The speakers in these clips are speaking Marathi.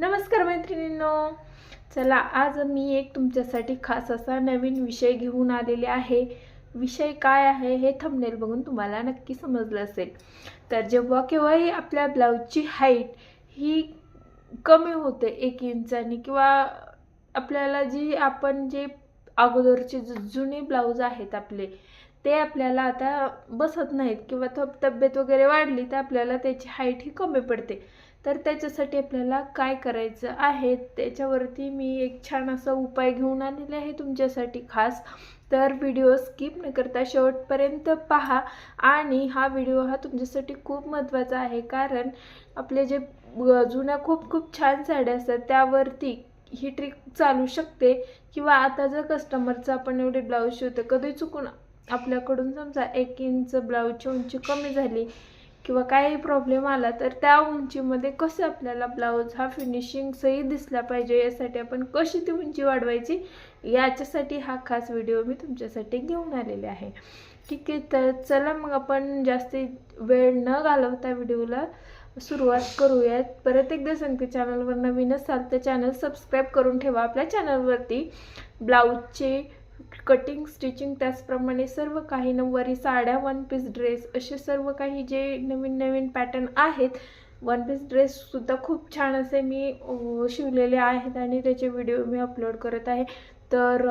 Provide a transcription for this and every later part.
नमस्कार मैत्रिणींनो. चला आज मी एक तुमच्यासाठी खास असा नवीन विषय घेऊन आलेले आहे. विषय काय आहे हे थंबनेल बघून तुम्हाला नक्की समजलं असेल. तर जेव्हा केव्हाही आपल्या ब्लाऊजची हाईट ही कमी होते एक इंचाने किंवा आपल्याला जी आपण जे अगोदरचे जुने ब्लाऊज आहेत आपले ते आपल्याला आता बसत नाहीत किंवा थब तब्येत वगैरे वाढली तर आपल्याला त्याची हाईट ही कमी पडते. तर त्याच्यासाठी आपल्याला काय करायचं आहे? त्याच्यावरती मी एक छान असा उपाय घेऊन आलेले आहे तुमच्यासाठी खास. तर व्हिडिओ स्किप न करता शेवटपर्यंत पहा. आणि हा व्हिडिओ हा तुमच्यासाठी खूप महत्त्वाचा आहे. कारण आपले जे जुन्या खूप खूप छान साड्या असतात त्यावरती ही ट्रिक चालू शकते. किंवा आता जर कस्टमरचं आपण एवढे ब्लाऊज शिवतो कधी चुकून आपल्याकडून समजा एक इंच ब्लाऊजची उंची कमी झाली किंवा काही प्रॉब्लेम आला तर त्या उंचीमध्ये कसं आपल्याला ब्लाऊज हा फिनिशिंग सही दिसला पाहिजे यासाठी आपण कशी ती उंची वाढवायची याच्यासाठी हा खास व्हिडिओ मी तुमच्यासाठी घेऊन आलेले आहे. ठीक आहे तर चला मग आपण जास्ती वेळ न घालवता व्हिडिओला सुरुवात करूयात. परत एकदा सांगते चॅनलवर नवीन असाल तर चॅनल सबस्क्राईब करून ठेवा. आपल्या चॅनलवरती ब्लाऊजचे कटिंग स्टिचिंग त्याचप्रमाणे सर्व काही नऊवारी साड्या वन पीस ड्रेस असे सर्व काही जे नवीन नवीन पॅटर्न आहेत वन पीस ड्रेससुद्धा खूप छान असे मी शिवलेले आहेत आणि त्याचे व्हिडिओ मी अपलोड करत आहे. तर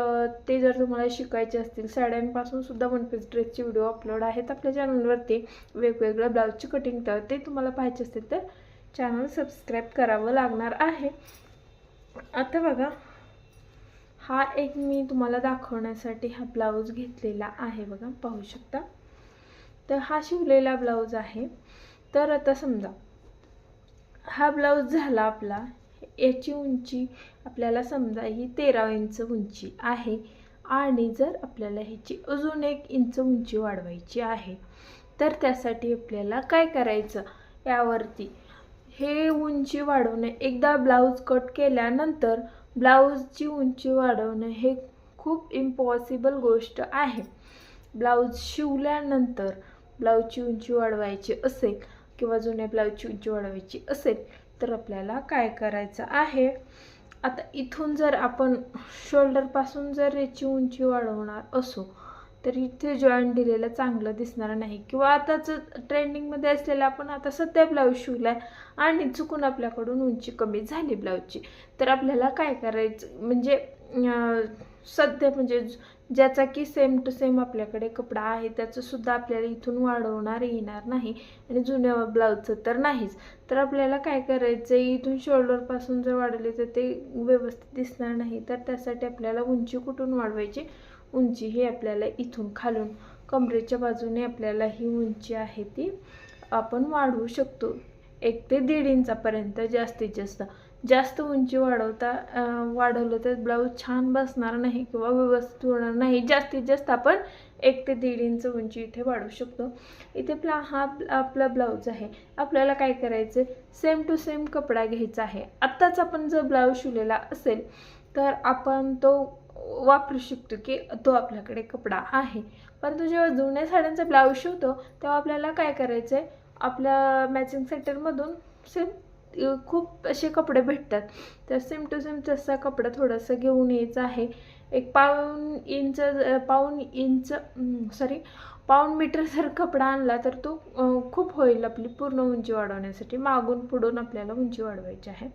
ते जर तुम्हाला शिकायचे असतील साड्यांपासून सुद्धा वन पीस ड्रेसचे व्हिडिओ अपलोड आहेत आपल्या चॅनलवरती वेगवेगळ्या ब्लाऊजची कटिंग तर ते तुम्हाला पाहिजे असतील तर चॅनल सबस्क्राईब करावं लागणार आहे. आता बघा हा एक मी तुम्हाला दाखवण्यासाठी हा ब्लाऊज घेतलेला आहे बघा पाहू शकता. तर हा शिवलेला ब्लाऊज आहे. तर आता समजा हा ब्लाऊज झाला आपला याची उंची आपल्याला समजा ही तेरा इंच उंची आहे. आणि जर आपल्याला ह्याची अजून एक इंच उंची वाढवायची आहे तर त्यासाठी आपल्याला काय करायचं? यावरती हे उंची वाढवणे. एकदा ब्लाऊज कट केल्यानंतर ब्लाऊजची उंची वाढवणे हे खूप इम्पॉसिबल गोष्ट आहे. ब्लाऊज शिवल्यानंतर ब्लाऊजची उंची वाढवायची असेल किंवा जुन्या ब्लाऊजची उंची वाढवायची असेल तर आपल्याला काय करायचं आहे? आता इथून जर आपण शोल्डरपासून जर याची उंची वाढवणार असो तर इथे जॉईंट दिलेलं चांगलं दिसणार नाही. किंवा आताच ट्रेंडिंगमध्ये असलेलं आपण आता सध्या ब्लाऊज शिवला आहे आणि चुकून आपल्याकडून उंची कमी झाली ब्लाऊजची तर आपल्याला काय करायचं? म्हणजे सध्या म्हणजे ज्याचा की सेम टू सेम आपल्याकडे कपडा आहे त्याचंसुद्धा आपल्याला इथून वाढवणार येणार नाही. आणि जुन्या ब्लाऊजचं तर नाहीच. तर आपल्याला काय करायचं? आहे इथून शोल्डरपासून जर वाढवले तर ते व्यवस्थित दिसणार नाही. तर त्यासाठी आपल्याला उंची कुठून वाढवायची? उंची ही आपल्याला इथून खालून कमरेच्या बाजूने आपल्याला ही उंची आहे ती आपण वाढवू शकतो. एक ते दीड इंचापर्यंत जास्तीत जास्त. जास्त उंची वाढवता वाढवलं तर ब्लाऊज छान बसणार नाही किंवा व्यवस्थित होणार नाही. जास्तीत जास्त आपण एक ते दीड इंच उंची इथे वाढवू शकतो. इथे प्ला हा आपला ब्लाऊज आहे. आपल्याला काय करायचं सेम टू सेम कपडा घ्यायचा आहे. आत्ताच आपण जर ब्लाऊज शिवलेला असेल तर आपण तो वापरू शकतो की तो आपल्याकडे कपडा आहे. परंतु जेव्हा जुन्या साड्यांचा ब्लाऊज शिवतो तेव्हा आपल्याला काय करायचं आहे आपल्या मॅचिंग सेंटरमधून सेम खूप असे कपडे भेटतात. तर सेम टू सेम तसा कपडा थोडासा घेऊन यायचा आहे. एक पाऊन इंच पाऊन इंच सॉरी पाऊण मीटर जर कपडा आणला तर तो खूप होईल आपली पूर्ण उंची वाढवण्यासाठी. मागून पुढून आपल्याला उंची वाढवायची आहे.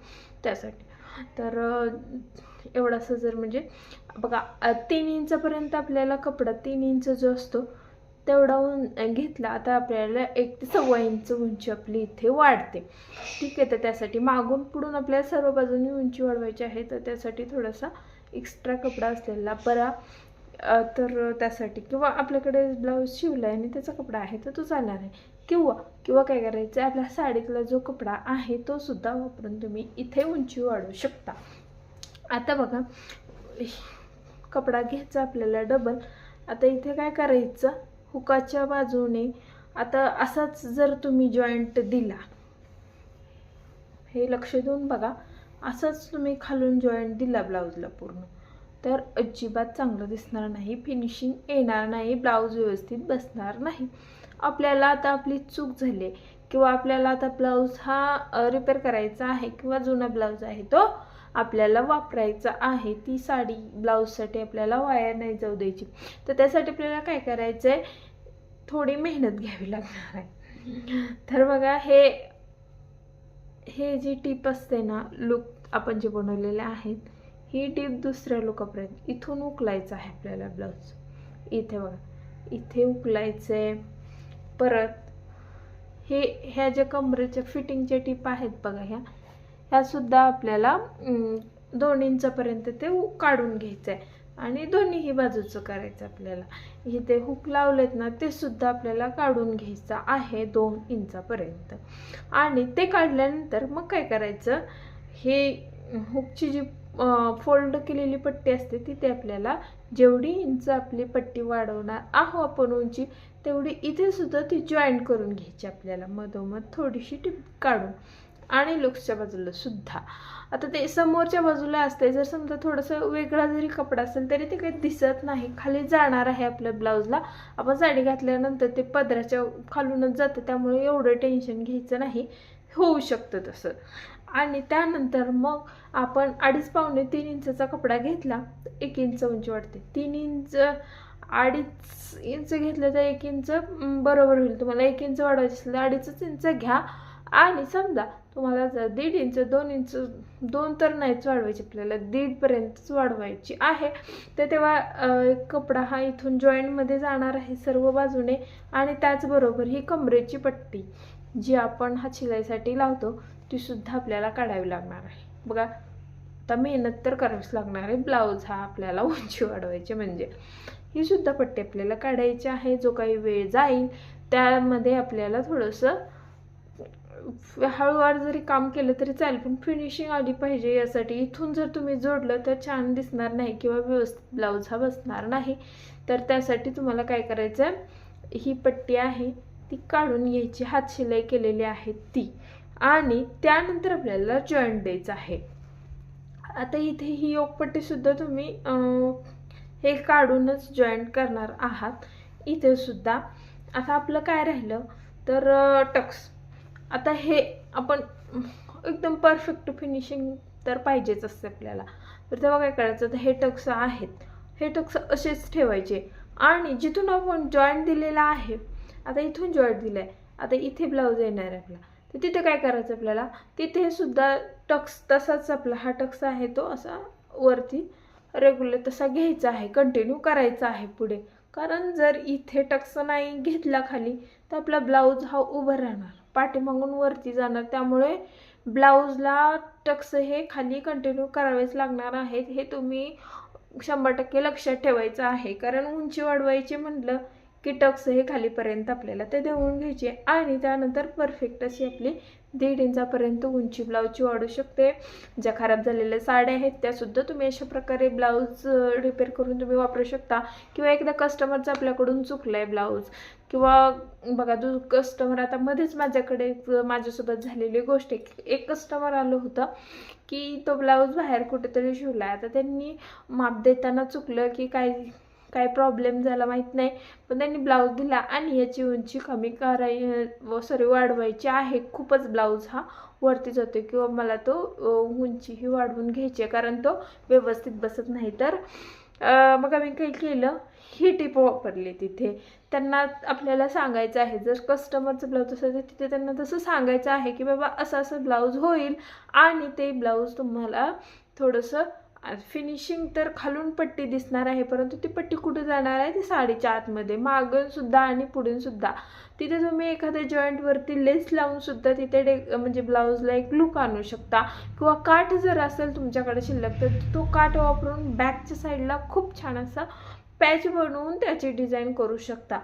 त्यासाठी. तर एवढासा जर म्हणजे बघा तीन इंचपर्यंत आपल्याला कपडा तीन इंच जो असतो तेवढा उं घेतला आता आपल्याला एक ते सव्वा इंच उंची आपली इथे वाढते. ठीक आहे तर त्यासाठी मागून पुढून आपल्याला सर्व बाजूनी उंची वाढवायची आहे तर त्यासाठी थोडासा एक्स्ट्रा कपडा असलेला बरा तर त्यासाठी. किंवा आपल्याकडे ब्लाऊज शिवला आहे आणि त्याचा कपडा आहे तर तो चालणार आहे. किंवा किंवा काय करायचं आहे आपल्या साडीतला जो कपडा आहे तो सुद्धा वापरून तुम्ही इथे उंची वाढवू शकता. आता बघा कपडा घ्यायचा आपल्याला डबल आता इथे काय करायचं? हुकाच्या बाजूने आता असाच जर तुम्ही जॉईंट दिला हे लक्ष देऊन बघा असाच तुम्ही खालून जॉईंट दिला ब्लाऊजला पूर्ण. तर अजिबात चांगलं दिसणार नाही फिनिशिंग येणार नाही ब्लाऊज व्यवस्थित बसणार नाही. आपल्याला आता आपली चूक झाली आहे किंवा आपल्याला आता ब्लाऊज हा रिपेअर करायचा आहे किंवा जुना ब्लाऊज आहे तो आपल्याला वापरायचा आहे ती साडी ब्लाऊजसाठी आपल्याला वाया नाही जाऊ द्यायची. तर त्यासाठी आपल्याला काय करायचं आहे थोडी मेहनत घ्यावी लागणार आहे. तर बघा हे हे जी टीप असते ना लुक आपण जे बनवलेले आहेत ही टीप दुसऱ्या लुकापर्यंत इथून उकलायचं आहे आपल्याला ब्लाऊज इथे बघा इथे उकलायचं आहे परत हे ह्या ज्या कमरेच्या फिटिंगच्या टीप आहेत बघा ह्या ह्यासुद्धा आपल्याला दोन इंचापर्यंत ते काढून घ्यायचं आहे आणि दोन्हीही बाजूचं करायचं आपल्याला. इथे हुक लावलेत ना ते सुद्धा आपल्याला काढून घ्यायचं आहे दोन इंचापर्यंत. आणि ते काढल्यानंतर मग काय करायचं? हे हुकची जी फोल्ड केलेली पट्टी असते तिथे आपल्याला जेवढी इंच आपली पट्टी वाढवणार आहो आपण उंची तेवढी इथे सुद्धा ती जॉईन करून घ्यायची आपल्याला. मधोमध थोडीशी टिप काढून. आणि लुक्सच्या बाजूला सुद्धा. आता ते समोरच्या बाजूला असते जर समजा थोडंसं वेगळा जरी कपडा असेल तरी ते काही दिसत नाही. खाली जाणार आहे आपल्या ब्लाऊजला. आपण साडी घातल्यानंतर ते पदराच्या खालूनच जातं. त्यामुळे एवढं टेन्शन घ्यायचं नाही. होऊ शकतं तसं. आणि त्यानंतर मग आपण अडीच पावणे तीन इंचाचा कपडा घेतला एक इंच उंची वाढते तीन इंच अडीच इंच घेतलं तर एक इंच बरोबर होईल. तुम्हाला एक इंच वाढवायचं असेल तर अडीचच इंच घ्या. आणि समजा तुम्हाला जर दीड इंच दोन इंच दोन तर नाहीच वाढवायची आपल्याला दीडपर्यंतच वाढवायची आहे. तर तेव्हा कपडा हा इथून जॉईंटमध्ये जाणार आहे सर्व बाजूने आणि त्याचबरोबर ही कमरेची पट्टी जी आपण हा शिलाईसाठी लावतो ती सुद्धा आपल्याला काढावी लागणार आहे. बघा आता मेहनत तर करावीच लागणार आहे. ब्लाऊज हा आपल्याला उंची वाढवायची म्हणजे. ही सुद्धा पट्टी आपल्याला काढायची आहे. जो काही वेळ जाईल त्यामध्ये आपल्याला थोडंसं हळूवार जरी काम केलं तरी चालेल पण फिनिशिंग आली पाहिजे यासाठी. इथून जर तुम्ही जोडलं तर छान दिसणार नाही किंवा व्यवस्थित ब्लाऊज हा बसणार नाही. तर त्यासाठी तुम्हाला काय करायचं आहे ही पट्टी आहे ती काढून घ्यायची. हात शिलाई केलेली आहे ती. आणि त्यानंतर आपल्याला जॉईंट द्यायचं आहे. आता इथे ही योगपट्टीसुद्धा तुम्ही हे काढूनच जॉईंट करणार आहात. इथे सुद्धा. आता आपलं काय राहिलं? तर टक्स आता हे आपण एकदम परफेक्ट फिनिशिंग तर पाहिजेच असते आपल्याला. तर तेव्हा काय करायचं? तर हे टक्स आहेत. हे टक्स असेच ठेवायचे. आणि जिथून आपण जॉईंट दिलेला आहे आता इथून जॉईंट दिलं आहे आता इथे ब्लाऊज येणार आहे आपला. तर तिथे काय करायचं आपल्याला? तिथे सुद्धा टक्स तसाच आपला हा टक्स आहे तो असा वरती रेग्युलर तसा घ्यायचा आहे. कंटिन्यू करायचा आहे पुढे. कारण जर इथे टक्स नाही घेतला खाली तर आपला ब्लाऊज हा उभं राहणार. पाठीमागून वरती जाणार. त्यामुळे ब्लाऊजला टक्स हे खाली कंटिन्यू करावेच लागणार आहेत. हे तुम्ही शंभर टक्के लक्षात ठेवायचं आहे. कारण उंची वाढवायची म्हटलं की टक्स हे खालीपर्यंत आपल्याला ते देऊन घ्यायचे. आणि त्यानंतर परफेक्ट अशी आपली दीड इंचापर्यंत उंची ब्लाऊजची वाढू शकते. ज्या खराब झालेल्या साड्या आहेत त्यासुद्धा तुम्ही अशा प्रकारे ब्लाऊज रिपेअर करून तुम्ही वापरू शकता. किंवा एकदा कस्टमरचं आपल्याकडून चुकलं आहे ब्लाऊज किंवा बघा दु कस्टमर आता मध्येच माझ्याकडे माझ्यासोबत झालेली गोष्ट आहे एक कस्टमर आलं होतं की तो ब्लाऊज बाहेर कुठेतरी शिवला आता त्यांनी माप देताना चुकलं की काय काय प्रॉब्लेम झाला माहीत नाही. पण त्यांनी ब्लाऊज दिला आणि याची उंची कमी कराय सॉरी वाढवायची आहे. खूपच ब्लाऊज हा वरती जातो किंवा मला तो उंची ही वाढवून घ्यायची आहे. कारण तो व्यवस्थित बसत नाही. तर मग आम्ही काही केलं? ही टिप वापरली तिथे. त्यांना आपल्याला सांगायचं आहे. जर कस्टमरचं ब्लाऊज असेल तर तिथे त्यांना तसं सांगायचं आहे की बाबा असं असं ब्लाऊज होईल आणि ते ब्लाऊज तुम्हाला थोडंसं फिनिशिंग तर खालून पट्टी दिसणार आहे परंतु ती पट्टी कुठे जाणार आहे? ती साडीच्या आतमध्ये मागूनसुद्धा आणि पुढूनसुद्धा तिथे तुम्ही एखाद्या जॉईंटवरती लेस लावूनसुद्धा तिथे डे म्हणजे ब्लाऊजला एक लुक आणू शकता. किंवा काठ जर असेल तुमच्याकडे शिल्लक तर तो काठ वापरून बॅकच्या साईडला खूप छान असा पॅच बनवून त्याची डिझाईन करू शकता.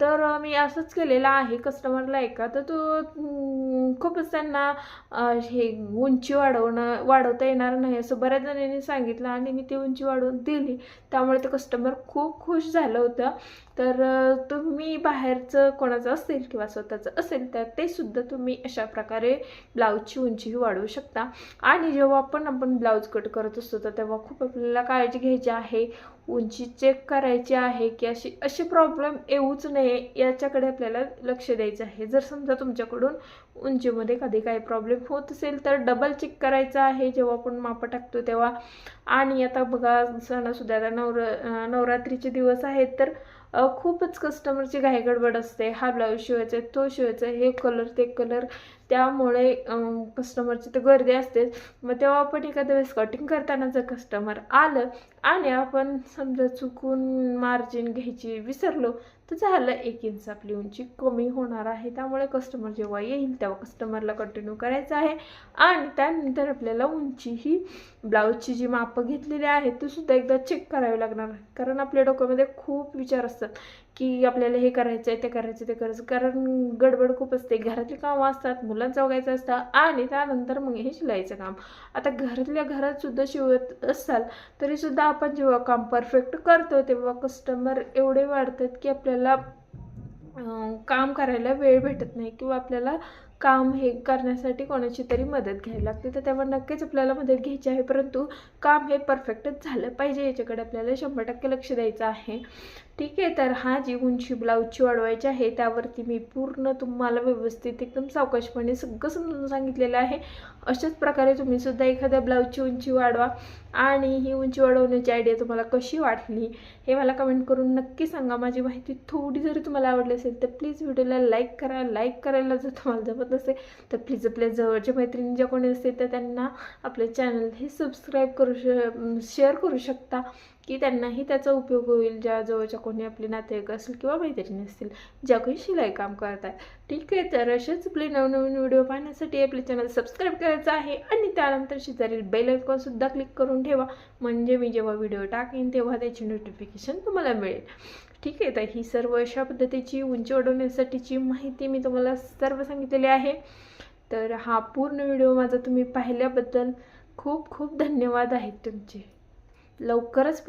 तर मी असंच केलेलं आहे कस्टमरला एका. तर तो खूपच त्यांना हे उंची वाढवणं वाढवता येणार नाही असं बऱ्याच जणांनी सांगितलं आणि मी ती उंची वाढवून दिली. त्यामुळे ते कस्टमर खूप खुश झालं होतं. तर तुम्ही बाहेरचं कोणाचं असेल किंवा स्वतःचं असेल तर ते सुद्धा तुम्ही अशा प्रकारे ब्लाऊजची उंची वाढवू शकता. आणि जेव्हा पण आपण ब्लाऊज कट करत असतो तर तेव्हा खूप आपल्याला काळजी घ्यायची आहे. उंची चेक करायची आहे की अशी असे प्रॉब्लेम येऊच नये याच्याकडे आपल्याला लक्ष द्यायचं आहे. जर समजा तुमच्याकडून उंचीमध्ये कधी काही प्रॉब्लेम होत असेल तर डबल चेक करायचं आहे. जेव्हा आपण मापं टाकतो तेव्हा. आणि आता बघा सणासुद्धा आता नवर नवरात्रीचे दिवस आहेत तर खूपच कस्टमरची घाईगडबड असते. हा ब्लाऊज शिवायचा आहे, तो शिवायचा आहे, हे कलर ते कलर त्यामुळे कस्टमरची तर गर्दी असतेच. मग तेव्हा आपण एखाद्या वेळेस कटिंग करताना जर कस्टमर आलं आणि आपण समजा चुकून मार्जिन घ्यायची विसरलो तर झालं एक इंच आपली उंची कमी होणार आहे. त्यामुळे कस्टमर जेव्हा येईल तेव्हा कस्टमरला कंटिन्यू करायचं आहे. आणि त्यानंतर आपल्याला उंची ही ब्लाऊजची जी मापं घेतलेली आहेत ती सुद्धा एकदा चेक करावी लागणार आहे. कारण आपल्या डोक्यामध्ये खूप विचार असतात की आपल्याला हे करायचं आहे ते करायचं ते करायचं कारण गडबड खूप असते. घरातली कामं असतात मुलांचं वगायचं असतं आणि त्यानंतर मग हे शिलाईचं काम. आता घरातल्या घरात सुद्धा शिवत असाल तरीसुद्धा आपण जेव्हा काम परफेक्ट करतो तेव्हा कस्टमर एवढे वाढतात की आपल्याला काम करायला वेळ भेटत नाही किंवा आपल्याला काम हे करण्यासाठी कोणाची तरी मदत घ्यावी लागते. तर तेव्हा नक्कीच आपल्याला मदत घ्यायची आहे. परंतु काम हे परफेक्टच झालं पाहिजे. याच्याकडे आपल्याला शंभर टक्के लक्ष द्यायचं आहे. ठीक आहे तर हा जी उंची ब्लाऊजची वाढवायची आहे त्यावरती मी पूर्ण तुम्हाला व्यवस्थित एकदम सावकाशपणे सगळं समजून सांगितलेलं आहे. अशाच प्रकारे तुम्ही सुद्धा एखाद्या ब्लाऊजची उंची वाढवा आणि ही उंची वाढवण्याची आयडिया तुम्हाला कशी वाटली हे मला कमेंट करून नक्की सांगा. माझी माहिती थोडी जरी तुम्हाला आवडली असेल तर प्लीज व्हिडिओला लाईक करा. लाईक करायला जर तुम्हाला जमत नसेल तर प्लीज आपल्या जवळच्या मैत्रिणी ज्या कोणी असतील तर त्यांना आपलं चॅनल हे सबस्क्राईब करू श शेअर करू शकता. की त्यांनाही त्याचा उपयोग होईल ज्या जवळच्या कोणी आपले नातेवाईक असतील किंवा मैत्रिणी असतील ज्या कोणी शिलाई काम करतात ठीक आहे तर असेच आपले नवनवीन व्हिडिओ पाहण्यासाठी आपले चॅनल सबस्क्राईब करायचं आहे आणि त्यानंतर शेजारील बेल आयकॉनसुद्धा क्लिक करून ठेवा. म्हणजे मी जेव्हा व्हिडिओ टाकेन तेव्हा त्याची नोटिफिकेशन तुम्हाला मिळेल. ठीक आहे तर ही सर्व अशा पद्धतीची उंची वाढवण्यासाठीची माहिती मी तुम्हाला सर्व सांगितलेली आहे. तर हा पूर्ण व्हिडिओ माझा तुम्ही पाहिल्याबद्दल खूप खूप धन्यवाद आहेत तुमचे. लवकरच पुढ